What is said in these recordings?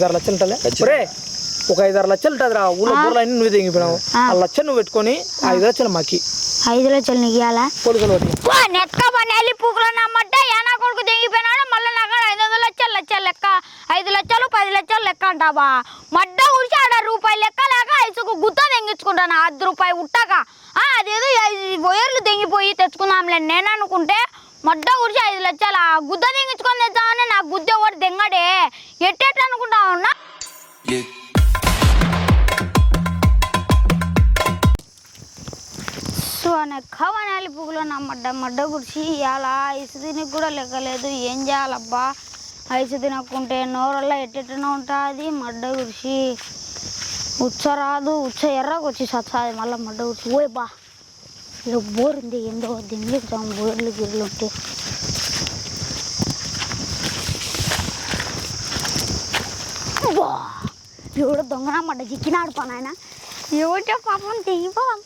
ఐదారు లక్షలు ఉంటుందిలే. ఒరే ఒక ఐదారు లక్షలు ఉంటుంది రా ఊళ్ళో బూర్లు అన్ని నువ్వు తెగిపోయినావు. ఆ. ఆ లక్ష నువ్వు పెట్టుకొని ఆ. ఐదు లక్షలు మాకి. ఐదు లక్షలు నీకు ఇవ్వాలా కొడుకులు వదిలి నెక్క పని పూకులో నమ్మట్ట యానా కొడుకు తెగిపోయినాడు. మళ్ళీ నాకు ఐదు వందల లక్షలు లక్షలు లెక్క. ఐదు లక్షలు పది లక్షలు లెక్క అంటావా? మడ్డ గురించి ఆడ రూపాయి లెక్క లేక ఐసుకు గుత్త తెంగించుకుంటాను. అర్ధ రూపాయి ఉట్టాక. ఆ, అదేదో ఐదు వైర్లు తెంగిపోయి తెచ్చుకుందాంలే. నేను అనుకుంటే మడ్డ గురించి ఐదు లక్షల ఆ గుద్ద దింగించుకొని తెచ్చామని నాకు గుద్ద ఒకటి దెంగడే ఎట్టెట్ట అనుకుంటా ఉన్నా? సో కవనాలి పువ్వులో నా మడ్డ మడ్డ గుడిచి ఇలా ఐసు తినకు కూడా లెక్కలేదు. ఏం చేయాలబ్బా? ఐసు తినకుంటే నోరల్లా ఎట్టెట్టనో ఉంటుంది మడ్డ గుడిచి ఉచ్చ రాదు. ఉచ్చ ఎర్రకు వచ్చి సత్సాది మళ్ళీ మడ్డ గుడిచి ఓయ్ బా. ఇది బోర్ ఉంది ఏందో దింగి బోర్లు గిర్లు ఉంటే. బా ఎవడో దొంగన మడ్డ చిక్కినాడు ఆయన ఏమిటో పాపం తెగిపోదాం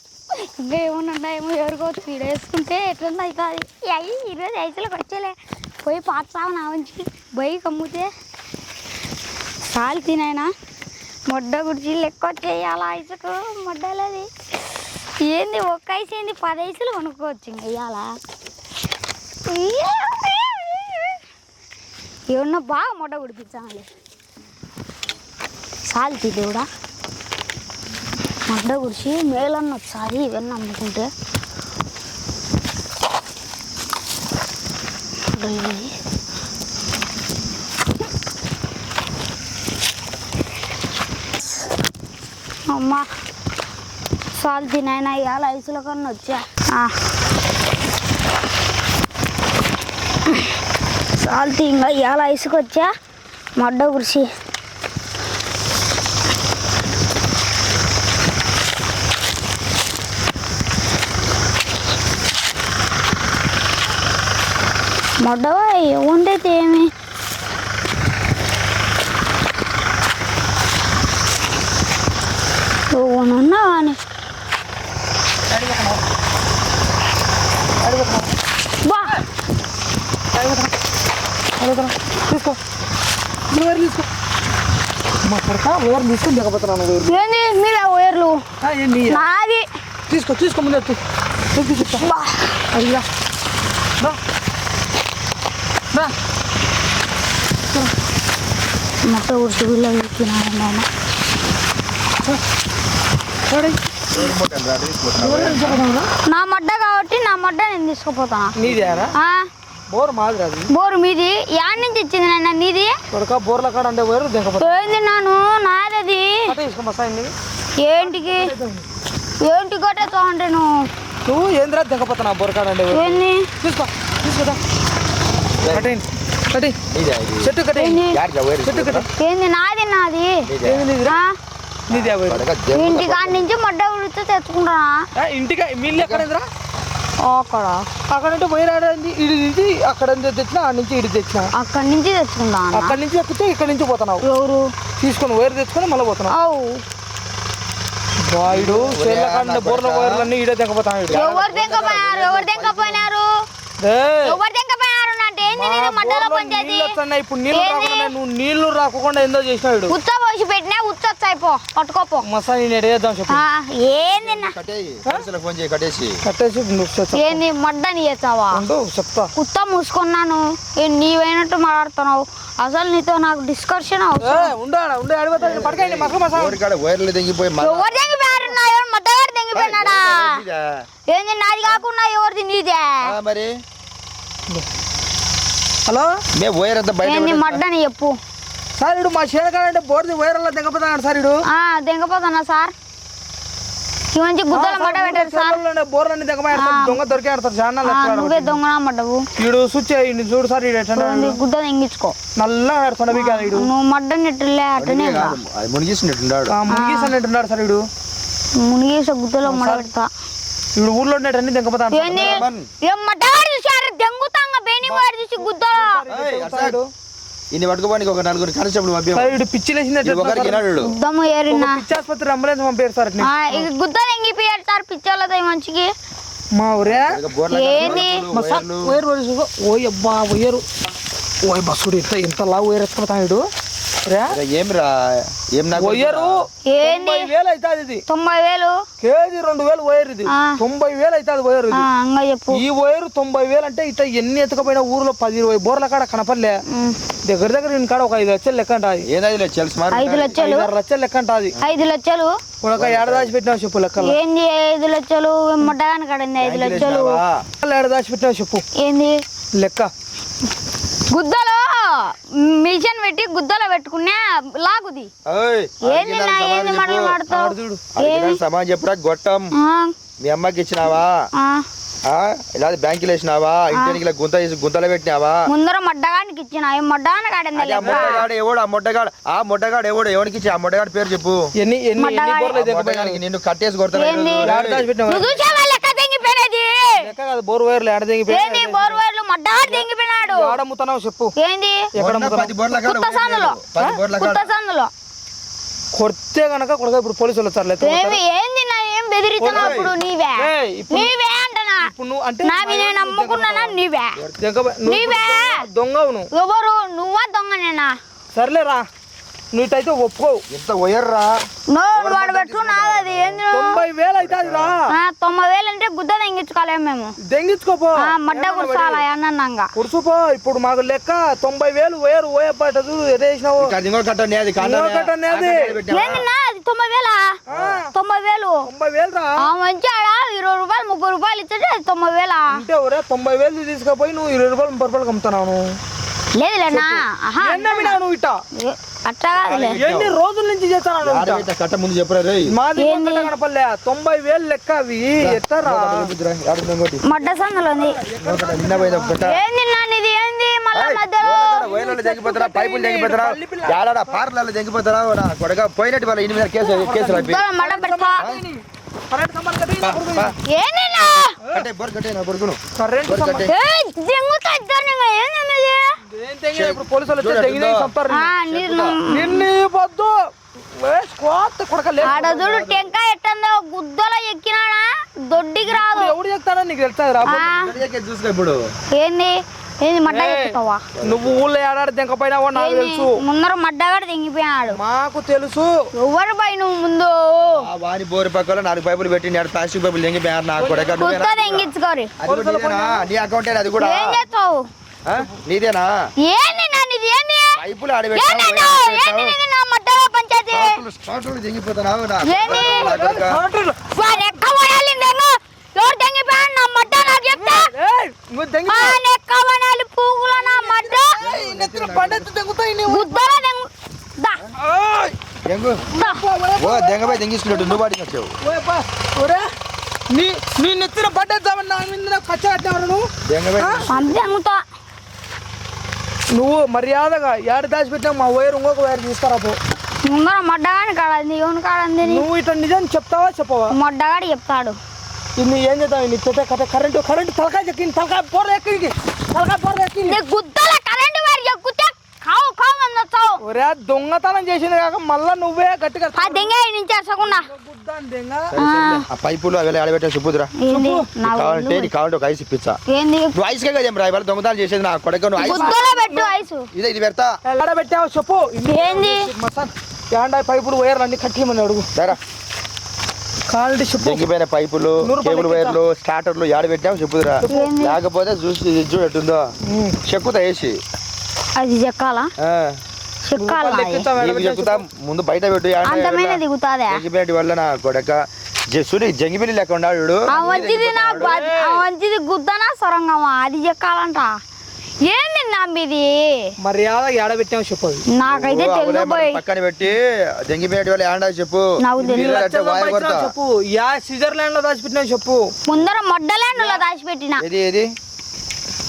ఇంకా ఏమన్నా ఏమో ఎవరికోవచ్చు వేసుకుంటే ఎట్లుంది అవుతుంది అయ్యి ఈరోజు ఐసులకు వచ్చేలే పోయి పాతావు నా ఉంచి పోయి కమ్ముతే. సాలు తినాయనా మొడ్డ గుడిచి లెక్క వచ్చేయాలా ఐసుకు మొడ్డలది. ఏంది ఒక్క ఐసు ఏంది పది ఐసులు కొనుక్కోవచ్చు ఇంక ఇవాళ ఏమన్నా బాగా మొడ్డ గుడిపించాలి సాల్తీ దేవుడా మడ్డ గుడిచి మేలన్న ఒకసారి ఇవన్నీ అమ్ముకుంటే ఇవి. అమ్మా సాల్ తినైనా ఇవాళ ఐసుల కన్నా వచ్చా. ఆ. సాల్తీ ఇంకా ఇవాళ ఐసుకు వచ్చా? మడ్డ కురిసి మొడ్డవా? ఏముండైతే ఏమి ఉన్నా కానీ బా అడుగుతున్నా తీసుకో. వేరు తీసుకో. మా కొడక వేరు తీసుకొని దిగపోతున్నాను ఏంది? నాది. తీసుకో తీసుకో ముందు. ఎత్తు చెప్తా అడిగా రా. రా మొట్ట ఉడిచి నా మడ్డ కాబట్టి నా మడ్డ నేను తీసుకుపోతానా? నీదేరా ఆ, బోర్ మాది అది. బోరు మీది? యాడ్ నుంచి ఇచ్చింది నాయన నీది? కొడక బోర్ల కాడ అంటే వేరు దిగపోతా ఏంది నాను? నాదది. ఏంటికి? ఏంటి కొట్టేస్తా అంటే నువ్వు? నువ్వు ఏంద్రా దిగపోతున్నా బోర్ కాడ అంటే ఏంది? తీసుకో తీసుకోదా కట్టేయండి కట్టి చెట్టు కట్టేయండి చెట్టు కట్ట ఏంది నాది నాది? ఏంది నీదిరా? ఆ, నీది ఆ వేరు ఇంటి కాడి నుంచి మడ్డ ఉడితే తెచ్చుకుంటానా? ఇంటికి మీ ఇల్లు ఎక్కడేంద్రా అక్కడ. అక్కడ నుంచి పోయి రాడండి ఇడి నుంచి అక్కడ నుంచి తెచ్చిన ఆ నుంచి ఇడి తెచ్చిన. అక్కడి నుంచి తెచ్చుకుంటానా అక్కడ నుంచి ఎక్కితే ఇక్కడ నుంచి పోతున్నావు. ఎవరు? తీసుకొని వైర్ తెచ్చుకొని మళ్ళీ పోతున్నావు. అవు. వాయుడు చేళ్ళ కాడ బోర్ల వైర్లన్నీ ఈడే దిగపోతాడు ఎవరు తెంకపోయినారు? ఎవరు తెంకపోయినారు? ఎవరు తెంకపోయినారు అంటే ఏంది నేను మడ్డలో పంచాయతీ? ఇప్పుడు నీళ్ళు ఏంది? రాకుండా నువ్వు నీళ్ళు రాకుండా ఏందో చేసినాడు అయిపో పట్టుకోపో. మసా నేను ఎడేద్దాం చెప్పు. ఆ, ఏంది కట్టేసి. మడ్డని చేస్తావా చెప్తా. కుత్త మూసుకున్నాను. ఏ నీవైనట్టు మాట్లాడుతున్నావు. అసలు నీతో నాకు డిస్కషన్ ఏంది నాది కాకుండా ఎవరిది నీదే? మరి? హలో? మే వైర్ అంతా బయట ఏంది మడ్డని చెప్పు. సార్ ఇడు మా అంటే బోర్ది వైర్ల దిగపోతాడు సార్ ఇడు. ఆ దెంగపోతున్నా సార్. ఈ మంచి గుద్దల మడ్డ పెట్టారు సార్. బోర్లన్నీ దిగపోయాడు దొంగ దొరికాడు సార్ చాలా ఆ, నువ్వే దొంగన మడ్డవు ఈడు స్విచ్ అయ్యింది చూడు సార్ ఈడు ఎట్లా గుద్ద తెంగించుకో నల్ల ఆడుతున్నా మీకు ఈడు నువ్వు మడ్డని ఎట్టులే అట్టనే రా. అది మునిగిస్తున్నట్టున్నాడు ఆ, మునిగేసి అన్నట్టున్నాడు సార్ ఈడు మునిగేసే గుద్దలో మడ పెడతా. ఈడు ఊర్లో ఉండేటన్ని దిగపోతాడు ఏం మడ్డగారు చూసారు దెంగుతాంగా బేని వాడు చూసి గుద్దలో. ఇన్ని పట్టుకోడానికి ఒక నలుగురు కానిస్టేబుల్ పంపి సార్ ఈడు పిచ్చి లేచింది ఒకరికి వినాడు గుద్దము ఏరినా పిచ్చి ఆసుపత్రి అంబులెన్స్ పంపారు సార్ ఇట్ని. ఆ, ఇక గుద్ద తెంగిపోయారు సార్ పిచ్చోళ్ళతో ఈ మంచికి మా ఊరే? ఏంది? చూసుకో ఓయ్ అబ్బా వైరు ఓయ్ బస్సుడు ఎంత ఎంత లావు వైర్ ఎత్తుకుపోతాడు రా? అరే ఏమిరా? ఏం నాకు వయ్యరు ఏంది? తొంభై వేలు అవుతుంది ఇది. తొంభై వేలు? కేజీ రెండు వేలు వైర్ ఇది. తొంభై వేలు అవుతుంది ఆ, ఇది. అంగా చెప్పు. ఈ వైరు తొంభై వేలు అంటే ఇట్లా ఎన్ని ఎత్తుకపోయినా ఊర్లో పది ఇరవై బోర్ల కాడ కనపడలే. దగ్గర దగ్గర నేను కాడ ఒక ఐదు లక్షలు లెక్క అంటాది ఐదు లక్షలు? ఐదారు లక్షలు లెక్క అంటాది ఐదు లక్షలు? ఒక ఏడ దాచి పెట్టినావు చెప్పు లెక్కలు ఏంది ఐదు లక్షలు? ముట్టగాని కడింది ఐదు లక్షలు. ఏడ దాచి పెట్టినావు చెప్పు. ఏంది? లెక్క. గుద్దలో మిషన్ పెట్టి గుద్దలో పెట్టుకున్నా లాగుది. ఏంది నా ఏంది మాటలు మాడతావు? సమాజం చెప్పురా గొట్టం. ఆ, మీ అమ్మకి ఇచ్చినావా? ఇలా బ్యాంకులు వేసినావా? ఇంటికి గుంత వేసి గుంతలో పెట్టినావా? ముందర మడ్డగానికి ఇచ్చిన మొట్టగాడు ఎవడు? ఆ మొట్టగాడు ఆ మొట్టగాడు ఎవడు? ఎవరికి ఇచ్చి ఆ మొట్టగాడు పేరు చెప్పు. ఎన్ని ఎన్ని మడ్డగాడు. నిన్ను కట్టేసి కొడతాను బోర్ వైర్లు మడ్డగాడు తెంగిపోయినాడు. చెప్పు. ఏంది? ఎక్కడ మొన్న పది బోర్ల కాడ కుత్త సందులో. పది బోర్ల కుత్త కాడ. సందులో. కొడితే గనక కొడక ఇప్పుడు పోలీసులు వచ్చారు ఏంది నా ఏం బెదిరిస్తున్నావు నీవే? ఇప్పుడు నువ్వు అంటే నా మీద నేను నమ్ముకున్నానా? నీవే. దొంగ- నువ్వు నీవే. దొంగవు నువ్వు ఎవరు? నువ్వా దొంగనేనా? సర్లేరా. నువ్వు ఇటైతే ఒప్పుకోవు ఎంత వాడు ఏంది నువ్వు? తొంభై వేలు అవుతుంది రా ఆ, తొంభై వేలు అంటే గుద్ద తెంగించుకోలేము మేము. దెంగించుకోపో ఆ, మడ్డ కుర్సాల అన్నంగా. ఇప్పుడు మాకు లెక్క తొంభై వేలు వేరు ఓయపాట చూడు ఎదేసినావు ఇక్కడ ఇంకో కట్ట నేది కాండ ఇంకో కట్ట నేది. ఏందిన్నా అది తొంభై వేలా? తొంభై వేలు. తొంభై వేలు రా ఆ మంచి ఆడ ఇరవై రూపాయలు ముప్పై రూపాయలు అది తొంభై వేలా? అంటే ఒరే తొంభై వేలు తీసుకుపోయి నువ్వు ఇరవై రూపాయలు ముప్పై రూపాయలు అమ్ముతున్నావు లేదు లేనా ఆహా ఎన్ని అమ్మినావు నువ్వు ఇట్ట? అట్లా కాదులే. ఎన్ని రోజుల నుంచి చేస్తాను ఆడవైతే కట్ట ముందు చెప్పరా రే? మాది మంగళ కనపల్లే. తొంభై వేలు లెక్క అవి. ఎత్తరా? ఇంకోటి. మడ్డ సందులో ఉంది. నిన్న పోయింది ఒక కట్ట. ఏంది నాన్న ఇది? ఏంది? మళ్ళా మధ్యలో వైర్లలో తెగిపోతారా పైపులు తెగిపోతారా. యాడా పార్లలో తెగిపోతారా నా కొడక పోయినట్టు వాళ్ళ ఇంటి మీద కేసు కేసు రాపి. గుద్దలో మడ్డ పెడతా. కరెంట్ కట్టి కరెంట్ వచ్చి తెంగినా ఆ, నీరు నిన్ను పొద్దు ఆడ చూడు టెంకాయ ఎట్టందో గుద్దలో ఎక్కినాడా? దొడ్డికి రాదు. ఎవడు చెప్తాడో నీకు తెలుస్తుంది రా ఆ, చూసుకో ఇప్పుడు. ఏంది? ఏంది మడ్డ ఎక్కుతావా నువ్వు ఊళ్ళో ఏడాడు తెంకపోయినావో నాకు తెలుసు. ముందర మడ్డగాడు తెంగిపోయాడు మాకు తెలుసు. ఎవరు పై నువ్వు ముందు? ఆ వాని బోరు పక్కన నాలుగు పైపులు పెట్టి నేను ప్లాస్టిక్ పైపులు తెంగి పోయారు నా కొడక గుద్ద నువ్వేనా? తెంగించుకోరి. అది కూడా నీదేనా? నీ అకౌంటే అది కూడా? ఏం చేస్తావు? నీదేనా? ఏంది నీది? నా మడ్డలో పంచాయతీ? స్టార్ట్లు తెంగిపోతున్నావు నా ఏంది? నా కొడక. కరెంటు వాడు ఎక్క పోయాలి నేను? ఎవరు తెంగిపోయాడు? నా మడ్డ నాకు చెప్తా. నువ్వు వాడు ఎక్క పోయాలి పువ్వులో నా మడ్డ నెత్తిన పండెత్తు తెంగుతాయి నీవు గుద్దలో తెంగు దా ఏయ్, దెంగు దా ఓ దెంగపై నువ్వు వచ్చావు. ఒరే నీ నీ నెత్తిన పడ్డేద్దామని నా మీద కచ్చ కట్టావు నువ్వు? దెంగపై మర్యాదగా ఏడు దాచి పెట్టినా మా వైర్ ఇంకొక వైర్ తీసుకురా పో. ముందర మడ్డగాని కాడంది ఎవని కాడంది నువ్వు ఇట్లా నిజం చెప్తావా చెప్పవా? మడ్డగాడు చెప్తాడు. ఇది ఏం చేద్దాం నీ పెట్టే కథ కరెంటు కరెంటు తలకాయ ఎక్కింది తలకాయ పోర ఎక్కింది తలకాయ పోర ఎక్కింది గుద్దల కరెంటు వారు ఎక్కుతే కావు కావు అని వచ్చావు ఒరే దొంగతనం చేసింది కాక మళ్ళా నువ్వే గట్టిగా ఆ దెంగ నుంచి అసకుండా గుద్దాను దెంగ? ఆ. పైపులు అవి ఆడబెట్టే చెప్పుదురా ఏంది? నా కావాలంటే నీకు కావాలంటే ఒక ఐస్ ఇప్పించా. ఏంది? నువ్వు ఐస్కే కదా ఏం రా ఇవాళ దొంగతనాలు చేసేది నా కొడక. నువ్వు ఐస్ గుద్దలో పెట్టు ఐసు. ఇదే ఇది పెడతా. ఎక్కడ పెట్టావు చెప్పు. ఏంది? మసాన్. ఏండా పైపులు వైర్లు అన్ని కట్టేయమని అడుగు. సరే దెంగిపోయిన పైపులు కేబుల్ వైర్లు స్టార్టర్లు ఆడ పెట్టాము చెప్పుదురా? లేకపోతే చూసి ఇది చూడు ఎట్టుందో. ఉమ్. చెక్కుతా వేసి. అది చెక్కాలా? ముందు బయట పెట్టు జంగిపేట వల్ల నా కొడక జసుని జంగిపిల్లి లెక్క ఉన్నాడు మంచిది గుద్దనా సొరంగమా? అది చెక్కాలంట. ఏంది నమ్మిది మర్యాద ఏడబెట్టావు చెప్పు. నాకైతే తెలియపోయి పక్కన పెట్టి జంగిపేట వాళ్ళు ఏండా చెప్పు. చెప్పు. యా స్విట్జర్లాండ్లో దాచిపెట్టినావు చెప్పు. ముందర మొడ్డలాండ్లో దాచిపెట్టిన. ఏది ఏది?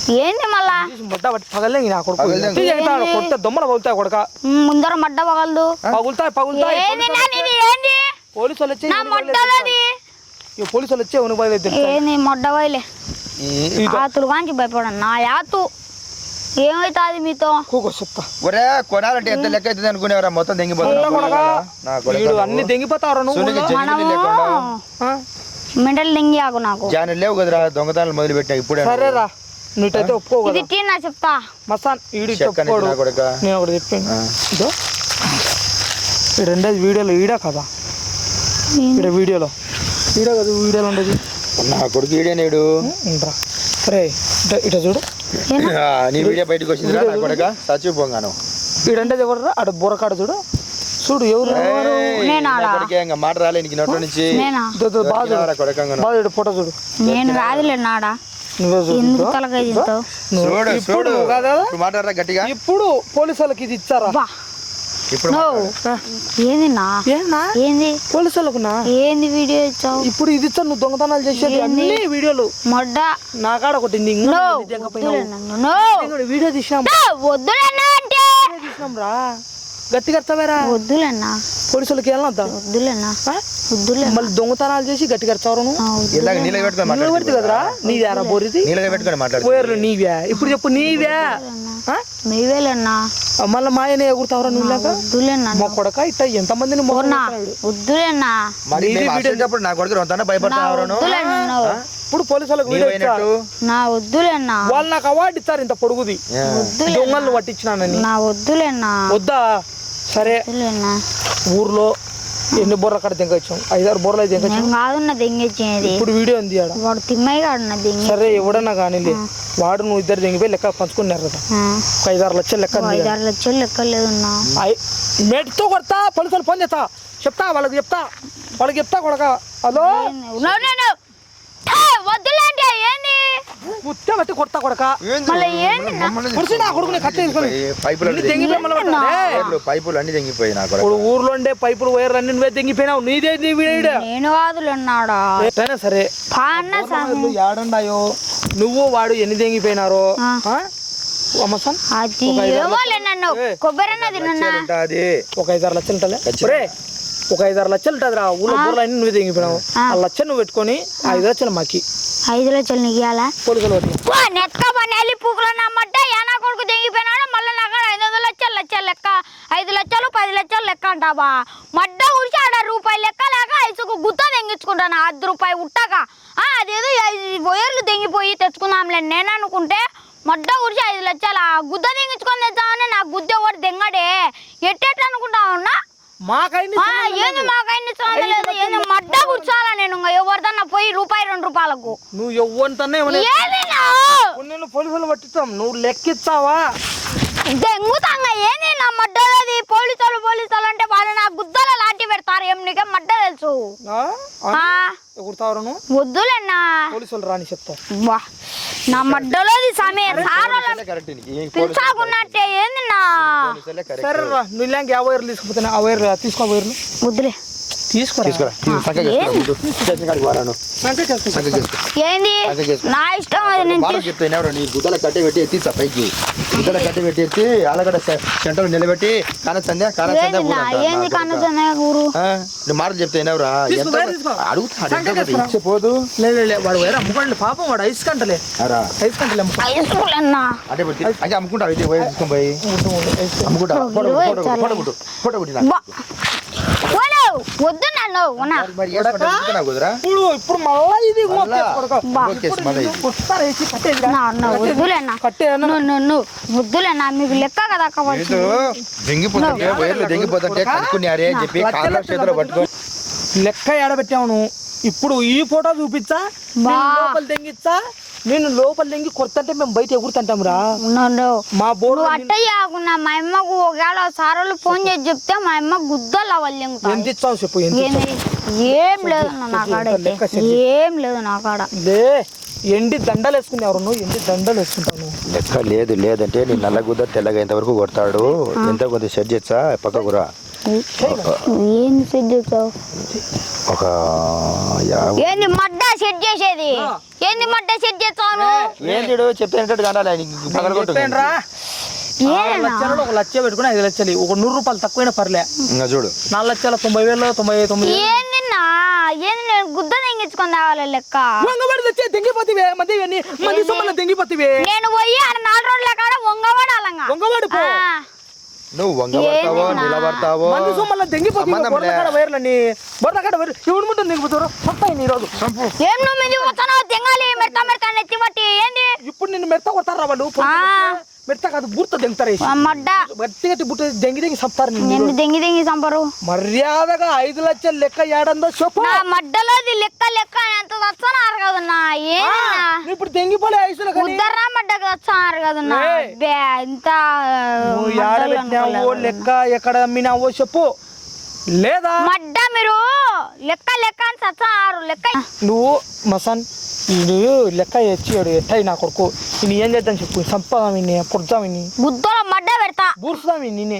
ఏంది మళ్ళా? ముద్ద పట్టి పగలే నా కొడుకు. చెప్తాడు, కొడితే దొమ్మలు పగులుతాయి కొడక. ముందర మడ్డ పగలదు. పగులుతాయి పగులుతాయి. ఏంది నానిది ఏంది? పోలీసు వాళ్ళు వచ్చి పోలీసు వాళ్ళు వచ్చి ఉనుకు బయలు ఏంది మొడ్డ ఈ- ఆతులు కాంచి భయపడను. నా యాతు. ఏమైతుంది మీతో? చెప్తా. ఒరే కొనాలంటే ఎంత లెక్క అవుతుంది అనుకునేవరా? మొత్తం వీడు అన్ని దెంగిపోతారు? మెంటల్ దింగి ఆగు నాకు. జాని లేవు కదరా? దొంగతనాలు మొదలు పెట్టా ఇప్పుడే. సరేరా. నువ్వైతే ఒప్పుకో ఇది కదా. టీ నా చెప్తా. మసాన్ ఈడు చెక్క చెప్పుకోడు నా కొడక. నేను ఒకటి చెప్పాను. ఇదో. ఈ రెండేది వీడియోలో ఈడా కదా? ఈడ వీడియోలో. ఈడ కదా వీడియోలో ఉండేది? నా కొడుకు ఈడే నేడు. ఉంటా రే ఇట చూడు. ఆ, నీ వీడియో బయటకు వచ్చిందిరా నా కొడుక. చచ్చిపోగాను ఈడంటే ఎవరు అటు బుర్రకాడ చూడు. చూడు ఎవరు మాట రాలే నీకు నోట్లో నుంచి. చూడు. ఫోటో చూడు. నేను కాదులే నాడా? నువ్వే తింటావు? చూడు ఇప్పుడు చూడు. నువ్వు కాదా? ఇప్పుడు మాట్లాడరా గట్టిగా. ఇప్పుడు పోలీసు వాళ్ళకి ఇది ఇచ్చారా? ఇప్పుడు ఏంది నా? ఏంది? పోలీసు వాళ్ళకునా ఏంది వీడియో ఇచ్చావు? ఇప్పుడు ఇది ఇచ్చా నువ్వు దొంగతనాలు చేసేది? అన్ని వీడియోలు. మొడ్డ. నా కాడ ఒకటి వీడియో తీసినాం. నో, వద్దులేనా అంటే. తీసినాం రా గట్టిగా అర్థమేరా వద్దులేనా పోలీసు వాళ్ళకి వెళ్ళొద్దా వద్దులేనా? వద్దులే మళ్ళీ దొంగతనాలు చేసి గట్టిగా వద్దు. ఇలాగ పెడితే కదరా? నీది ఆరా బోరిది పెట్టుకొని మాట్లాడు నీవే. ఇప్పుడు చెప్పు నీవే. మళ్ళీ మా ఆయన ఎగురుతావరా నువ్వు లేక? వద్దులేనా? మా కొడక ఇట్ట వద్దులేనా? మరి మేము వచ్చేటప్పుడు నా కొడుకు రొంతాన. ఇప్పుడు పోలీసు వాళ్ళకి నీవు వీడియో అయినట్టు? ఇచ్చారు నా వద్దులేనా? వాళ్ళు నాకు అవార్డు ఇచ్చారు ఇంత పొడుగుది. దొంగలను పట్టించినానని. నా వద్దులేనా? వద్దా? సరే. ఊర్లో ఎన్ని బొర్ర అక్కడ దింకొచ్చాం ఐదారు బొర్రలు అయితే కాదున్న ఇప్పుడు వీడియో ఉంది ఆడ. వాడు తిమ్మయ్య సరే ఎవడన్నా కానీలే. వాడు నువ్వు ఇద్దరు దింగిపోయి లెక్క పంచుకున్నారు కదా. ఒక ఐదారు లక్షలు లెక్క. ఐదారు లక్షలు ఐ- మేటుతో కొడతా పోలీసులు ఫోన్ చేస్తా. చెప్తా వాళ్ళకి చెప్తా. వాళ్ళకి చెప్తా కొడక. హలో? వద్దులేండి ఏంది ముత్తే బట్టి కొడతా కొడక. మళ్ళీ ఏంది? నా- కుడిసి నా కొడుకుని కత్తి తీసుకొని పైపులు ఇన్ని తెంగిపోయి మళ్ళీ పడ్డాడే. వైర్లు, పైపులు అన్ని తెంగిపోయి ఇప్పుడు ఊర్లో ఉండే పైపులు వైర్లు అన్ని నువ్వే తెంగిపోయినావు నీదే నీ వీడ నేను కాదులేనాడా అయినా సరే వీళ్ళు నువ్వు వాడు ఎన్ని తెంగిపోయినారో ఆ. అది నన్ను. ఒక ఐదారు లక్షలు. ఒరే, ఒక ఐదారు లక్షలు ఉంటుంది రా ఊళ్ళో బుర్రలు అన్ని నువ్వే తెంగిపోయినావు ఆ. ఆ లక్ష నువ్వు పెట్టుకొని ఆ. ఐదు లక్షలు మాకి. ఐదు లక్షలు నీకు పోలీసులు పట్టి నెత్క పని పూకులు నమ్మంటే యానా కొడుకు తెగిపోయినాడు మళ్ళీ నాకు ఐదు వందల లక్షలు లక్షలు లెక్క. ఐదు లక్షలు పది లక్షలు లెక్క అంటావా? మడ్డ ఉడిచి ఆడ రూపాయి లెక్క లేక ఐసుకు గుత్త తెంగించుకుంటాను అర్ధ రూపాయి ఉట్టాక. ఆ, అదేదో ఐదు వైర్లు తెంగిపోయి తెచ్చుకుందాంలే నేను అనుకుంటే మడ్డ ఉడిచి ఐదు లక్షలు గుద్ద తెంగించుకొని తెచ్చామని నాకు గుద్ద ఒకటి తెంగడే? ఎట్టెట్లా అనుకుంటావున్నా మాకైంది ఆ, ఏంది మాకైనా సంబంధం లేదు ఏంది మడ్డ కూర్చోాలా నేను ఎవరిదన్నా పోయి రూపాయి రెండు రూపాయలకు. నువ్వు ఎవ్వరితోనే ఏమన్నా ఏది నా నేను పోలీసులు పట్టిస్తాం. నువ్వు లెక్కిస్తావా? దెంగుతాంగా. ఏంది నా మడ్డది పోలీసులు పోలీసులు అంటే వాళ్ళు నా గుద్దల లాంటి పెడతారు ఏం నీకే మడ్డ తెలుసు ఆ? ఆ? ఆ, ఎగురుతావరా నువ్వు వద్దులేనా పోలీసులు రాని చెప్తా. వా. నా మడ్డలోది పోలీసు పిలిచాకున్నట్టే ఏంది నా. సరే నువ్వు ఇలాంటి యాభై వైర్లు తీసుకుపోతే ఆ వైర్లు తీసుకో ఆ వైర్లు. వద్దులే. తీసుకురా. ఏంది. నా ఇష్టం నీ గుద్దల కట్టి పెట్టి ఎత్తిస్తా పైకి. గుద్దల కట్టి పెట్టి ఎత్తి ఆలగడ సెంటర్ నిలబెట్టి కానచందే కానచందే ఏంది కన్నచన్న ఊరు? నువ్వు మాటలు చెప్తే ఎవరా. అడుగుతాడు సంఖ్య ఎంత పోతే చేసుకురా. ఇచ్చిపోదు లే లే, లే వాడు వైర్ అమ్ముకోండి పాపం వాడు ఐస్ కంటలే. అరా. ఐస్ కంటలే అంటే అంటే అమ్ముకుంటావు? పోయి తీసుకొని పోయి. అమ్ముకుంటా ఫోటో ఫోటో. ఫోటో ఫోటో వద్దు నన్ను ఉన్నా. ఇప్పుడు మళ్ళా ఇది వద్దులేనా వద్దులేనా మీకు లెక్క కదా కావచ్చు ఏదో దెంగిపోతుంటే వైర్లు దెంగిపోతుంటే కనుక్కున్నారే అని చెప్పి కాళ్ళ చేతిలో పట్టుకొని. లెక్క ఏడబెట్టావు నువ్వు? ఇప్పుడు ఈ ఫోటో చూపించా లోపల తెంగిచ్చా నేను లోపల తెంగి కొడుతుంటే మేము బయట ఎగురుతుంటాం రా నన్ను మా బోర్డు నువ్వు అట్ట చేయకుండా మా అమ్మకు ఒకవేళ సారోళ్ళు ఫోన్ చేసి చెప్తే మా అమ్మ గుద్దలు వాళ్ళు ఎంత ఇచ్చావు చెప్పు ఎంత ఏం లేదు నా కాడ లెక్క అయితే. చెప్పు. ఏం లేదు నా కాడ. లే ఎండి దండలు వేసుకునే ఎవరు నువ్వు? ఎండి దండలు వేసుకుంటావు నువ్వు. లెక్క లేదు లేదంటే నీ నల్లగుద్ద తెల్లగా ఇంతవరకు కొడతాడు. ఎంత కొంత సెట్ చేస్తా పక్కకు రా. ఏంది సెట్ చేసావు ఒక యాభై ఏంది మడ్డ సెట్ చేసేది. ఏంది మడ్డ సెట్ చేస్తాను? ఏంటి చెప్తే ఏంటంటే కానాలి నీకు పగల కొట్టు చెప్పాను రా ఆరు ఏనా లక్షలు ఒక లక్ష పెట్టుకుని ఐదు లక్షలు. ఒక నూరు రూపాయలు తక్కువైనా పర్లే. ఇంకా చూడు. నాలుగు లక్షల తొంభై వేలు తొంభై తొమ్మిది. ఏంది ఏంది నేను గుద్ద తెంగించుకొని లెక్క? వంగబడి తెచ్చే తెంగిపోతివే మధ్య ఇవన్నీ. మంది సొమ్మల తెంగిపోతివే నేను పోయి నాలుగు రోజుల కాడ వంగబడాలంగా వంగబడి. నువ్వు వంగబడతావో నా? నిలబడతావో? మంది సొమ్మల లే. బొర్రకాడ వైర్లని బొర్రకాడ వైర్ ఎవడు ముందు తెంగిపోతారు మొత్తం ఈ రోజు ఏం నువ్వు మీద పోతానో తెంగాలి మెడతా మెడతా నెత్తి పట్టి. ఏంది? ఇప్పుడు నిన్ను మెత్త కొడతారా వాళ్ళు? బూర్త దెంగుతారు మడ్డ బుట్ట దెంగి దెంగి చంపుతారు నిన్ను. నిన్ను దెంగి దెంగి చంపరు? మర్యాదగా ఐదు లక్షల లెక్క ఏడందో చెప్పు. మడ్డలోది లెక్క లెక్క ఎంత వస్తున్నారు కదన్నా నువ్వు ఇప్పుడు దెంగిపోలే ఐసులు ఉద్దర్రా మడ్డకు వస్తున్నారు కదన్నా ఇంత లెక్క ఎక్కడ అమ్మినావో చెప్పు. లేదా? మడ్డ మీరు లెక్క లెక్క అని చచ్చారు లెక్క. నువ్వు మసాన్ ఇది లెక్క ఎచ్చాడు ఎట్టాయి నా కొడుకు. నేను ఏం చేద్దాం చెప్పు. చంపదాం ఇన్ని పొడుదాం ఇన్ని గుద్దలో మడ్డ పెడతా. బూర్చుదాం ఇన్ని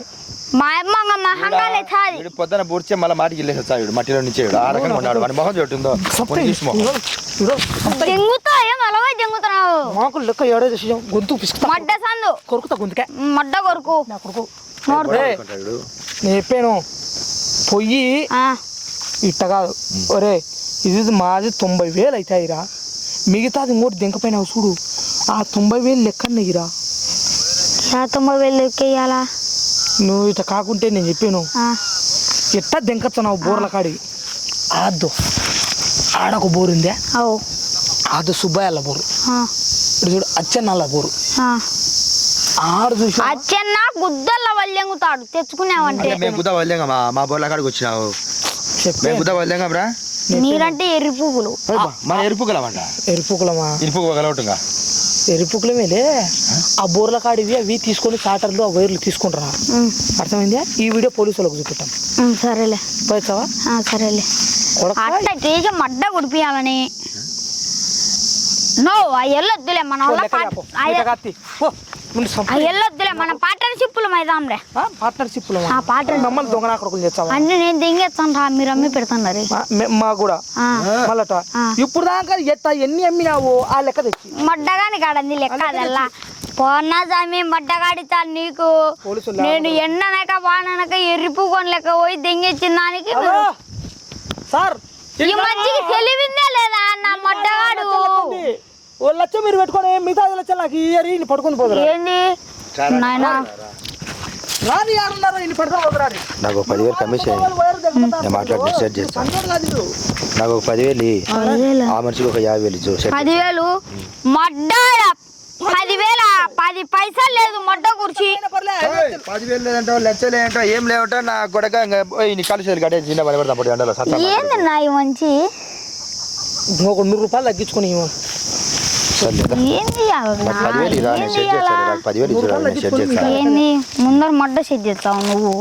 మా అమ్మ మా హంగాలే చాది వీడు పొద్దున బూడ్చే మళ్ళీ మాటికి వెళ్ళేసి వచ్చా వీడు. మట్టిలో నుంచి వీడు. ఆ రకంగా ఉన్నాడు. వాడి మొహం దెంగుతా ఏం అలవా దెంగుతున్నావు మాకు లెక్క ఏడో చేసి గొంతు పిసుకుతా. మడ్డ సందు. కొరుకుతా గొంతుకే. మడ్డ కొరకు. నా కొడుకు. నేను చెప్పాను. పొయ్యి ఆ, ఇట్ట కాదు. ఒరే ఇది మాది తొంభై వేలు అవుతాయిరా మిగతాది ఇంకోటి దింకపోయినావు చూడు. ఆ తొంభై వేలు లెక్కన్నయ్యిరా తొంభై వేలు ఎక్కేయాలా నువ్వు ఇట్ట కాకుంటే నేను చెప్పాను. ఆ, ఎట్టా దింకొచ్చున్నావు బోర్ల కాడి? ఆద్దు. ఆడొక బోరు ఉందే. అవు. ఆదు సుబ్బయ్యల బోరు. ఇప్పుడు చూడు అచ్చెన్నల్ల బోరు. ఆడు చూసి అచ్చన్న గుద్దల్ల వల్లెంగుతాడు. తెచ్చుకున్నావంటే మేము గుద్ద వల్లేగా మా బోర్ల కాడికి వచ్చినావు. చెప్పే. మేము గుద్ద వల్లేగా బ్రా నీరంటే ఎర్రి పువ్వులు మన ఎరుపు కలవంట ఎరుపుకులమా? ఇరుపు కలవటుంగా ఎరుపుకులమేలే. ఆ? బోర్ల కాడివి అవి తీసుకొని చాటర్లు ఆ వైర్లు తీసుకుంటారా. అర్థమైందా? ఈ వీడియో పోలీసులకు ఉమ్, సరేలే. పోయిస్తావా ఆ, సరేలే. అట్ట మడ్డ కుడిపియాలని. నో ఆ ఎల్లొద్దులే మన వల్ల ఎల్లొద్దులే మన మైదాంలే. పార్ట్నర్షిప్ మమ్మల్ని దొంగ అన్ని నేను దింగేస్తాను రా మీరు అమ్మి పెడుతున్నారు మా- కూడా. మళ్ళట. ఇప్పుడు దాకా ఎట్ట ఎన్ని అమ్మినావు ఆ లెక్క తెచ్చి. మడ్డగాని కాడంది లెక్క అదల్లా. పోన్నా జామి మడ్డగాడితా నీకు. నేను ఎండనక వాననక ఎర్రిపుకొని లెక్క పోయి దెంగెచ్చిన దానికి సార్! ఈ మధ్యకి తెలివిందే లేదా నా మడ్డగాడు? ఓ లచ్చ మీరు పెట్టుకొని మిగతా ఐదు లక్షలు నాకు ఇయ్యరి ఇన్ని పడుకొని పోదురా. ఏంది? నాయనా. రాని యారున్నారు ఇన్ని పోదురాని నాకు ఒక పదివేలు కమిషన్ నేను మాట్లాడి సెట్ చేస్తాను. నాకు ఒక పదివేలు ఆ మనిషికి ఒక యాభై వేలు పదివేలు? మడ్డాడ పదివేల? పది పైసలు లేదు మడ్డ కుర్చీ. పదివేలు లేదంటావు లక్షలు లేదంటావు ఏం లేవటో? నా గొడక నీ కాలు కట్టే చిన్న పని పడతాం ఏంది నా మంచి? ఒక నూరు రూపాయలు తగ్గించుకొని ఏంది ముందర మడ్డ సెట్ చేస్తావు నువ్వు.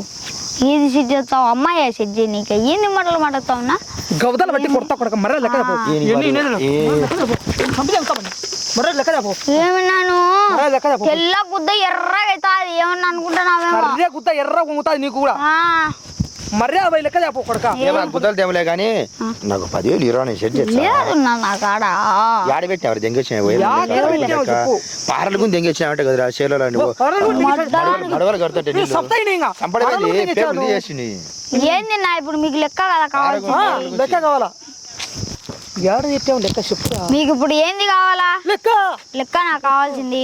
ఏది సెట్ చేస్తావు? అమ్మాయి సెట్ చేయి నీకు. ఏంది మడ్డలు మడతావునా గవదాలు బట్టి కొడతా కొడక మర్ర లెక్క మర్ర లెక్క ఏమన్నాను? తెల్ల గుద్ద ఎర్రగా అవుతుంది. ఏమన్నా అనుకుంటున్నావేమో? మర్రే గుత్త ఎర్ర గుంగుతాది నీకు కూడా. ఆ, మర్రే అవి లెక్క చెప్పు కొడక. ఏమలే కానీ నాకు పదివేలు ఇరా నేను సెట్ చేస్తాను లేదు నా నా కాడ? యాడ దెంగొచ్చిన. పారలు గుంది దెంగొచ్చినావంటే కదరా? చేలో నువ్వు మడవలు కడుతుంటే పేపర్లు చేసింది ఏంది నా ఇప్పుడు మీకు లెక్క కదా కావాల్సి ఆ, లెక్క కావాలా? ఏడ పెట్టావు లెక్క చెప్పురా మీకు ఇప్పుడు ఏంది కావాలా? లెక్క. లెక్క నాకు కావాల్సింది.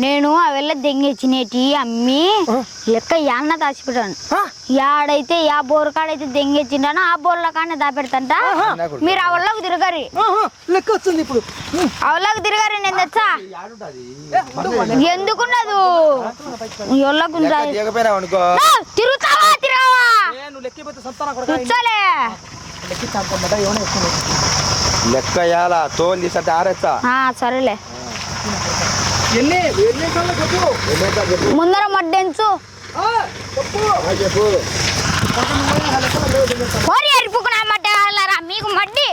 నేను ఆ వెళ్ళ దెంగిచ్చినేటి అమ్మి. లెక్క యాన్న దాచిపెట్టాను. యాడైతే యా బోర్ కాడైతే దెంగిచ్చిండానో ఆ బోర్ల కాడనే దాపెడతంట. మీరు ఆ వాళ్ళకు తిరగరి. లెక్క వస్తుంది ఇప్పుడు. ఉమ్. ఆ వాళ్ళకు తిరగరి నేను తెచ్చా? ఎందుకున్నదు? తిరుగుతావా తిరగవా? సంతాన లెక్క యాల తోలు తీసా ఆరేస్తా? సరేలే. ముందర మడ్డెంచు. చెప్పు. ఎరుపుకున్నా మడ్డ మీకు మడ్డి.